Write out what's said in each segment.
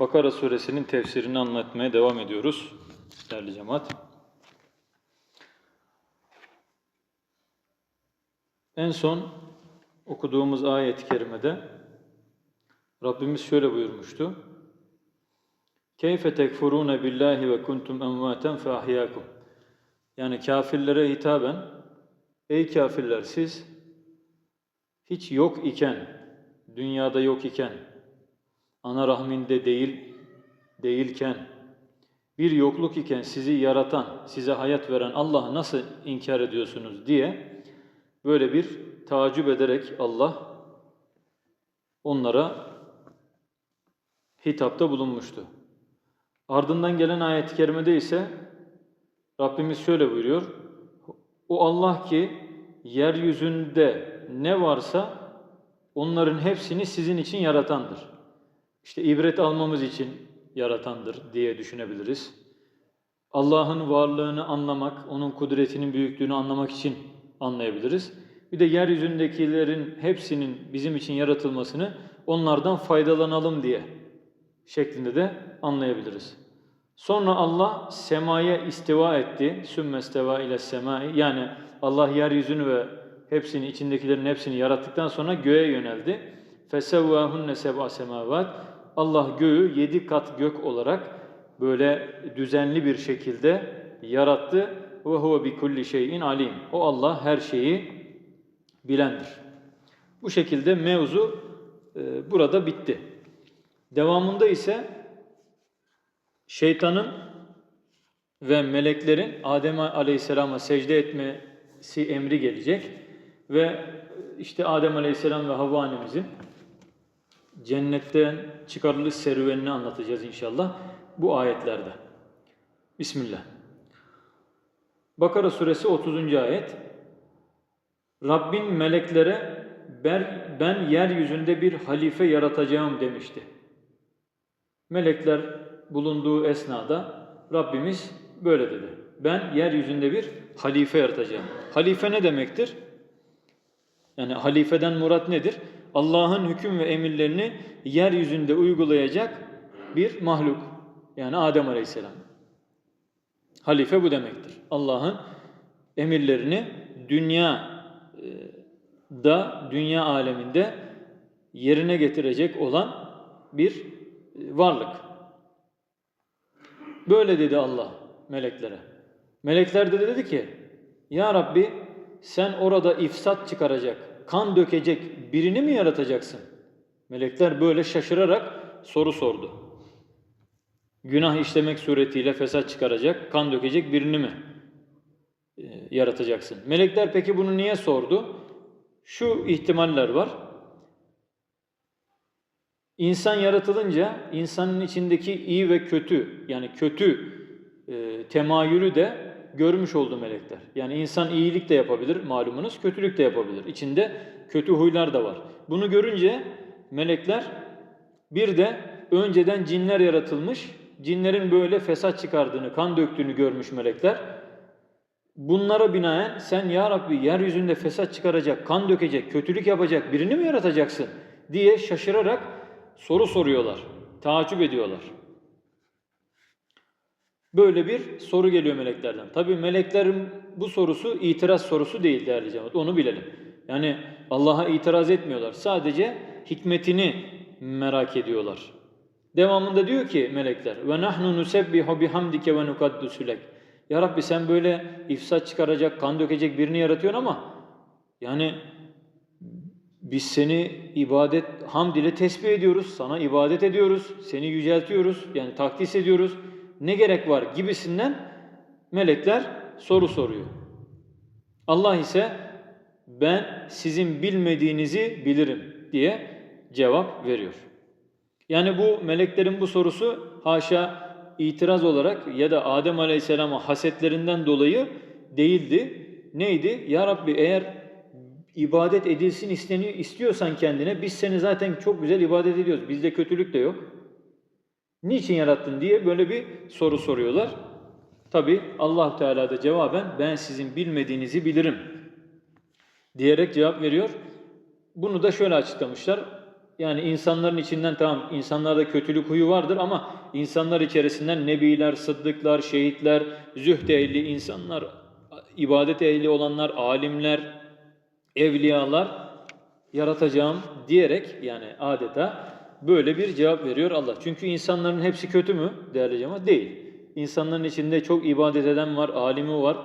Bakara suresinin tefsirini anlatmaya devam ediyoruz değerli cemaat. En son okuduğumuz ayet-i kerimede Rabbimiz şöyle buyurmuştu. Keyfe tekfurune billahi ve kuntum emvaten fe ahyakum. Yani kafirlere hitaben ey kafirler siz hiç yok iken, dünyada yok iken, ana rahminde değil değilken, bir yokluk iken sizi yaratan, size hayat veren Allah'ı nasıl inkar ediyorsunuz diye böyle bir tacip ederek Allah onlara hitapta bulunmuştu. Ardından gelen ayet-i kerimede ise Rabbimiz şöyle buyuruyor. O Allah ki yeryüzünde ne varsa onların hepsini sizin için yaratandır. İşte ibret almamız için yaratandır diye düşünebiliriz. Allah'ın varlığını anlamak, onun kudretinin büyüklüğünü anlamak için anlayabiliriz. Bir de yeryüzündekilerin hepsinin bizim için yaratılmasını onlardan faydalanalım diye şeklinde de anlayabiliriz. Sonra Allah semaya istiva etti. Sümmesteva ile semai. Yani Allah yeryüzünü ve hepsini, içindekilerin hepsini yarattıktan sonra göğe yöneldi. Fesevvâhunne seb'a semavat. Allah göğü yedi kat gök olarak böyle düzenli bir şekilde yarattı. Ve huve bi kulli şeyin alim. O Allah her şeyi bilendir. Bu şekilde mevzu e, burada bitti. Devamında ise şeytanın ve meleklerin Adem Aleyhisselam'a secde etmesi emri gelecek ve işte Adem Aleyhisselam ve Havva annemizin cennetten çıkarılış serüvenini anlatacağız inşallah bu ayetlerde. Bismillah. Bakara suresi 30. ayet. Rabbin meleklere ben, yeryüzünde bir halife yaratacağım demişti. Melekler bulunduğu esnada Rabbimiz böyle dedi. Ben yeryüzünde bir halife yaratacağım. Halife ne demektir? Yani halifeden murat nedir? Allah'ın hüküm ve emirlerini yeryüzünde uygulayacak bir mahluk. Yani Adem Aleyhisselam. Halife bu demektir. Allah'ın emirlerini dünya da dünya aleminde yerine getirecek olan bir varlık. Böyle dedi Allah meleklere. Melekler de dedi ki Ya Rabbi sen orada ifsat çıkaracak, kan dökecek birini mi yaratacaksın? Melekler böyle şaşırarak soru sordu. Günah işlemek suretiyle fesat çıkaracak, kan dökecek birini mi e, yaratacaksın? Melekler peki bunu niye sordu? Şu ihtimaller var. İnsan yaratılınca insanın içindeki iyi ve kötü yani kötü e, temayülü de görmüş oldu melekler. Yani insan iyilik de yapabilir malumunuz, kötülük de yapabilir. İçinde kötü huylar da var. Bunu görünce melekler bir de önceden cinler yaratılmış, cinlerin böyle fesat çıkardığını, kan döktüğünü görmüş melekler. Bunlara binaen sen ya Rabbi yeryüzünde fesat çıkaracak, kan dökecek, kötülük yapacak birini mi yaratacaksın diye şaşırarak soru soruyorlar, taaccüp ediyorlar. Böyle bir soru geliyor meleklerden. Tabii meleklerin bu sorusu itiraz sorusu değil değerli cemaat. Onu bilelim. Yani Allah'a itiraz etmiyorlar. Sadece hikmetini merak ediyorlar. Devamında diyor ki melekler ve nahnu nusebbihu bihamdike ve nukaddisu lek. Ya Rabbi sen böyle ifsat çıkaracak, kan dökecek birini yaratıyorsun ama yani biz seni ibadet hamd ile tesbih ediyoruz, sana ibadet ediyoruz, seni yüceltiyoruz, yani takdis ediyoruz. Ne gerek var gibisinden melekler soru soruyor. Allah ise ben sizin bilmediğinizi bilirim diye cevap veriyor. Yani bu meleklerin bu sorusu haşa itiraz olarak ya da Adem Aleyhisselam'a hasetlerinden dolayı değildi. Neydi? Ya Rabbi eğer ibadet edilsin isteniyor, istiyorsan kendine biz seni zaten çok güzel ibadet ediyoruz. Bizde kötülük de yok. Niçin yarattın diye böyle bir soru soruyorlar. Tabi Allah Teala da cevaben ben sizin bilmediğinizi bilirim diyerek cevap veriyor. Bunu da şöyle açıklamışlar. Yani insanların içinden tamam insanlarda kötülük huyu vardır ama insanlar içerisinden nebiler, sıddıklar, şehitler, zühd ehli insanlar, ibadet ehli olanlar, alimler, evliyalar yaratacağım diyerek yani adeta böyle bir cevap veriyor Allah. Çünkü insanların hepsi kötü mü değerli cemaat? Değil. İnsanların içinde çok ibadet eden var, alimi var,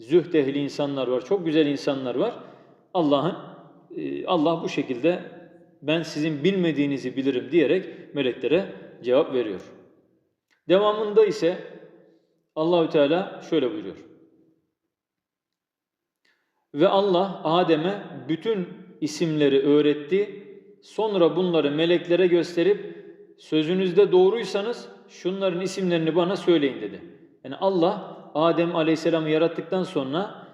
zühd ehli insanlar var, çok güzel insanlar var. Allah'ın e, Allah bu şekilde ben sizin bilmediğinizi bilirim diyerek meleklere cevap veriyor. Devamında ise Allahü Teala şöyle buyuruyor. Ve Allah Adem'e bütün isimleri öğretti. Sonra bunları meleklere gösterip sözünüzde doğruysanız şunların isimlerini bana söyleyin dedi. Yani Allah Adem Aleyhisselam'ı yarattıktan sonra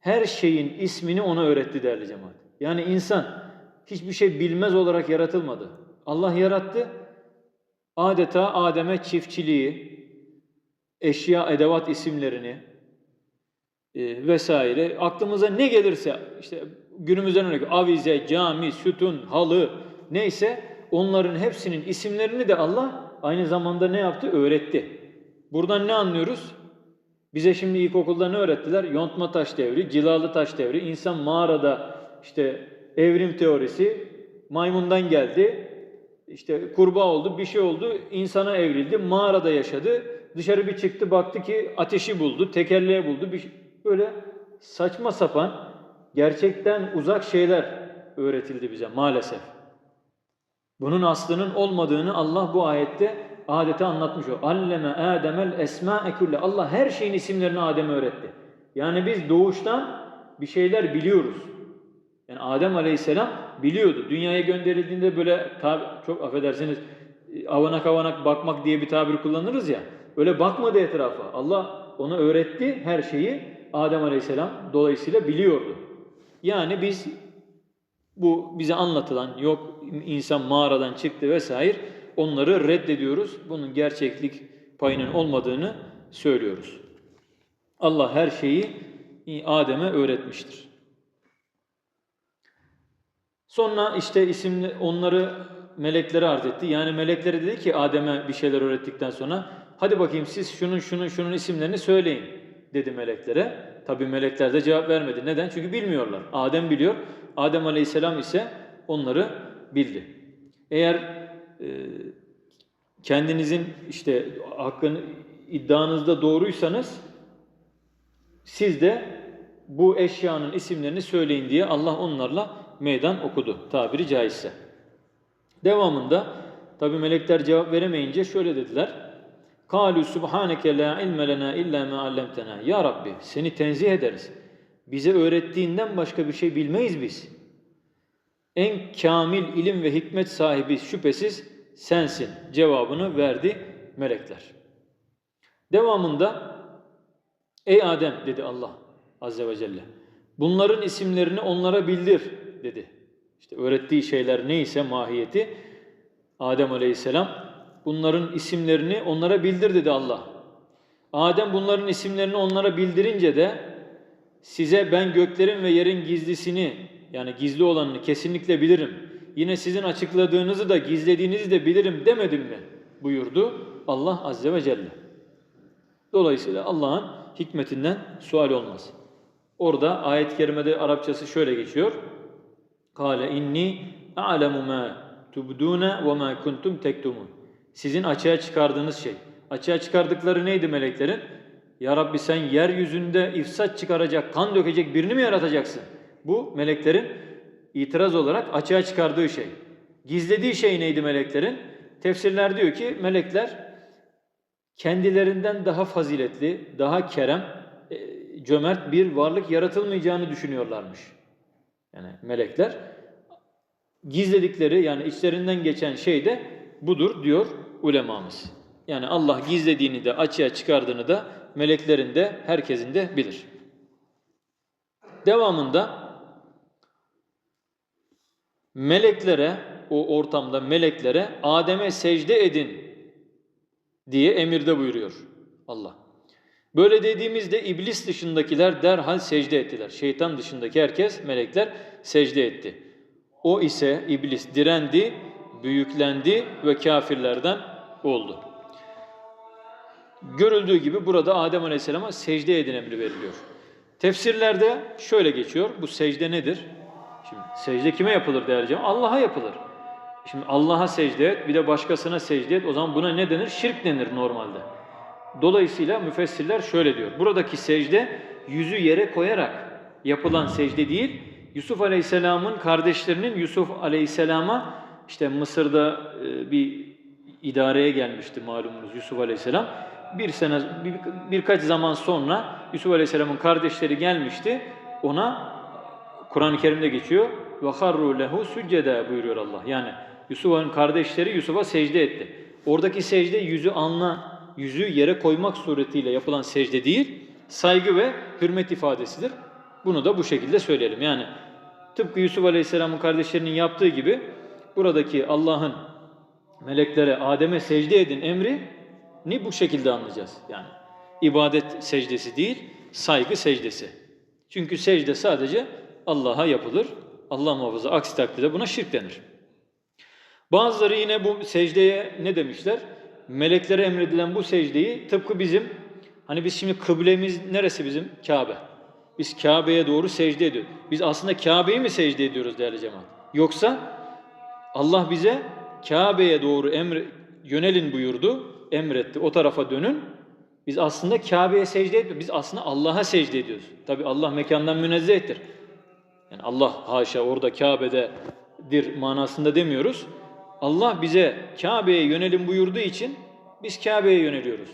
her şeyin ismini ona öğretti değerli cemaat. Yani insan hiçbir şey bilmez olarak yaratılmadı. Allah yarattı. Adeta Adem'e çiftçiliği, eşya, edevat isimlerini e, vesaire aklımıza ne gelirse işte günümüzden örnek avize, cami, sütun, halı neyse onların hepsinin isimlerini de Allah aynı zamanda ne yaptı? Öğretti. Buradan ne anlıyoruz? Bize şimdi ilkokulda ne öğrettiler? Yontma taş devri, cilalı taş devri, insan mağarada işte evrim teorisi maymundan geldi. İşte kurbağa oldu, bir şey oldu, insana evrildi, mağarada yaşadı. Dışarı bir çıktı, baktı ki ateşi buldu, tekerleği buldu. Bir, böyle saçma sapan, gerçekten uzak şeyler öğretildi bize maalesef. Bunun aslının olmadığını Allah bu ayette adeta anlatmış o. Alleme Ademel esma'e kulle. Allah her şeyin isimlerini Adem'e öğretti. Yani biz doğuştan bir şeyler biliyoruz. Yani Adem Aleyhisselam biliyordu. Dünyaya gönderildiğinde böyle çok affedersiniz avanak avanak bakmak diye bir tabir kullanırız ya. Öyle bakmadı etrafa. Allah ona öğretti her şeyi. Adem Aleyhisselam dolayısıyla biliyordu. Yani biz bu bize anlatılan yok insan mağaradan çıktı vesaire onları reddediyoruz. Bunun gerçeklik payının olmadığını söylüyoruz. Allah her şeyi Adem'e öğretmiştir. Sonra işte isimli onları meleklere arz etti. Yani meleklere dedi ki Adem'e bir şeyler öğrettikten sonra hadi bakayım siz şunun şunun şunun isimlerini söyleyin dedi meleklere. Tabi melekler de cevap vermedi. Neden? Çünkü bilmiyorlar. Adem biliyor. Adem Aleyhisselam ise onları bildi. Eğer e, kendinizin işte hakkını iddianızda doğruysanız siz de bu eşyanın isimlerini söyleyin diye Allah onlarla meydan okudu tabiri caizse. Devamında tabi melekler cevap veremeyince şöyle dediler. Kalu subhaneke la ilme lena illa ma allamtena. Ya Rabbi seni tenzih ederiz. Bize öğrettiğinden başka bir şey bilmeyiz biz. En kamil ilim ve hikmet sahibi şüphesiz sensin cevabını verdi melekler. Devamında ey Adem dedi Allah azze ve celle. Bunların isimlerini onlara bildir dedi. İşte öğrettiği şeyler neyse mahiyeti Adem Aleyhisselam bunların isimlerini onlara bildir dedi Allah. Adem bunların isimlerini onlara bildirince de size ben göklerin ve yerin gizlisini yani gizli olanını kesinlikle bilirim. Yine sizin açıkladığınızı da gizlediğinizi de bilirim demedim mi? buyurdu Allah Azze ve Celle. Dolayısıyla Allah'ın hikmetinden sual olmaz. Orada ayet-i kerimede Arapçası şöyle geçiyor. Kale inni a'lemu ma tubduna ve ma kuntum tektumun. Sizin açığa çıkardığınız şey. Açığa çıkardıkları neydi meleklerin? Ya Rabbi sen yeryüzünde ifsat çıkaracak, kan dökecek birini mi yaratacaksın? Bu meleklerin itiraz olarak açığa çıkardığı şey. Gizlediği şey neydi meleklerin? Tefsirler diyor ki melekler kendilerinden daha faziletli, daha kerem, e, cömert bir varlık yaratılmayacağını düşünüyorlarmış. Yani melekler gizledikleri yani içlerinden geçen şey de budur diyor ulemamız. Yani Allah gizlediğini de açığa çıkardığını da meleklerin de herkesin de bilir. Devamında meleklere o ortamda meleklere Adem'e secde edin diye emirde buyuruyor Allah. Böyle dediğimizde iblis dışındakiler derhal secde ettiler. Şeytan dışındaki herkes melekler secde etti. O ise iblis direndi, büyüklendi ve kafirlerden oldu. Görüldüğü gibi burada Adem Aleyhisselam'a secde edin emri veriliyor. Tefsirlerde şöyle geçiyor. Bu secde nedir? Şimdi secde kime yapılır dereceğim? Allah'a yapılır. Şimdi Allah'a secde et, bir de başkasına secde et. O zaman buna ne denir? Şirk denir normalde. Dolayısıyla müfessirler şöyle diyor. Buradaki secde yüzü yere koyarak yapılan secde değil. Yusuf Aleyhisselam'ın kardeşlerinin Yusuf Aleyhisselam'a işte Mısır'da e, bir idareye gelmişti malumunuz Yusuf Aleyhisselam. Bir sene bir, birkaç zaman sonra Yusuf Aleyhisselam'ın kardeşleri gelmişti. Ona Kur'an-ı Kerim'de geçiyor. Harru lehu succeda buyuruyor Allah. Yani Yusuf'un kardeşleri Yusuf'a secde etti. Oradaki secde yüzü anla, yüzü yere koymak suretiyle yapılan secde değil, saygı ve hürmet ifadesidir. Bunu da bu şekilde söyleyelim. Yani tıpkı Yusuf Aleyhisselam'ın kardeşlerinin yaptığı gibi buradaki Allah'ın meleklere Adem'e secde edin emri ni bu şekilde anlayacağız. Yani ibadet secdesi değil, saygı secdesi. Çünkü secde sadece Allah'a yapılır. Allah muhafaza aksi takdirde buna şirk denir. Bazıları yine bu secdeye ne demişler? Meleklere emredilen bu secdeyi tıpkı bizim hani biz şimdi kıblemiz neresi bizim? Kabe. Biz Kabe'ye doğru secde ediyoruz. Biz aslında Kabe'yi mi secde ediyoruz değerli cemaat? Yoksa Allah bize Kabe'ye doğru emre, yönelin buyurdu, emretti. O tarafa dönün. Biz aslında Kabe'ye secde etmiyoruz. Biz aslında Allah'a secde ediyoruz. Tabi Allah mekandan münezzehtir. Yani Allah haşa orada Kabe'dedir manasında demiyoruz. Allah bize Kabe'ye yönelin buyurduğu için biz Kabe'ye yöneliyoruz.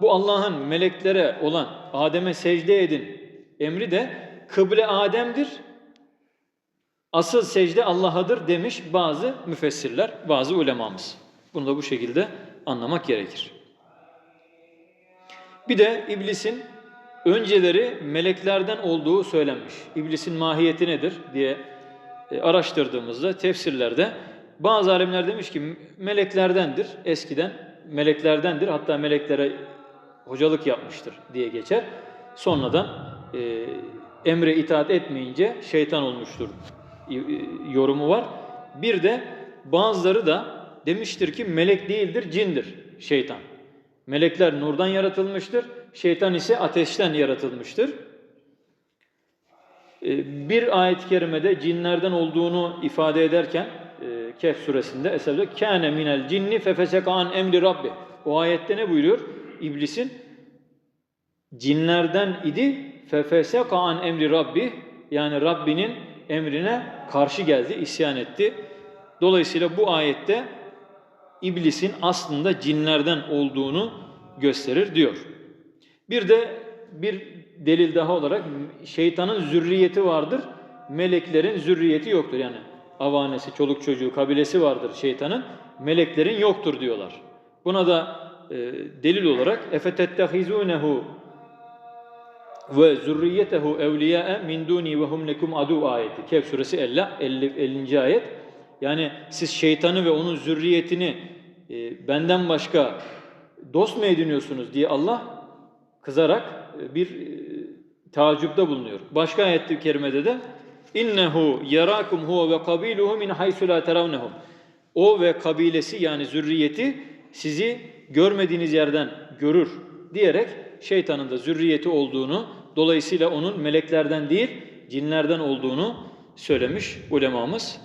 Bu Allah'ın meleklere olan Adem'e secde edin emri de kıble Adem'dir. Asıl secde Allah'adır demiş bazı müfessirler, bazı ulemamız. Bunu da bu şekilde anlamak gerekir. Bir de iblisin önceleri meleklerden olduğu söylenmiş. İblisin mahiyeti nedir diye e, araştırdığımızda tefsirlerde bazı alimler demiş ki meleklerdendir eskiden meleklerdendir hatta meleklere hocalık yapmıştır diye geçer. Sonradan e, emre itaat etmeyince şeytan olmuştur yorumu var. Bir de bazıları da demiştir ki melek değildir cindir şeytan. Melekler nurdan yaratılmıştır. Şeytan ise ateşten yaratılmıştır. E, bir ayet-i kerimede cinlerden olduğunu ifade ederken e, Kehf suresinde eserde kâne minel cinni fefeseka an emri rabbi. O ayette ne buyuruyor? İblisin cinlerden idi fefeseka an emri rabbi yani Rabbinin emrine karşı geldi, isyan etti. Dolayısıyla bu ayette iblisin aslında cinlerden olduğunu gösterir diyor. Bir de bir delil daha olarak şeytanın zürriyeti vardır, meleklerin zürriyeti yoktur. Yani avanesi, çoluk çocuğu, kabilesi vardır şeytanın, meleklerin yoktur diyorlar. Buna da e, delil olarak efetettehizunehu ve zürriyetehu evliyae min duni ve hum lekum adu ayeti. Kehf suresi 50, 50, 50. ayet. Yani siz şeytanı ve onun zürriyetini e, benden başka dost mu ediniyorsunuz diye Allah kızarak e, bir e, tacipte bulunuyor. Başka ayet-i kerimede de innehu yarakum huve ve kabiluhu min haysu la terawnehum. O ve kabilesi yani zürriyeti sizi görmediğiniz yerden görür diyerek şeytanın da zürriyeti olduğunu, dolayısıyla onun meleklerden değil cinlerden olduğunu söylemiş ulemamız.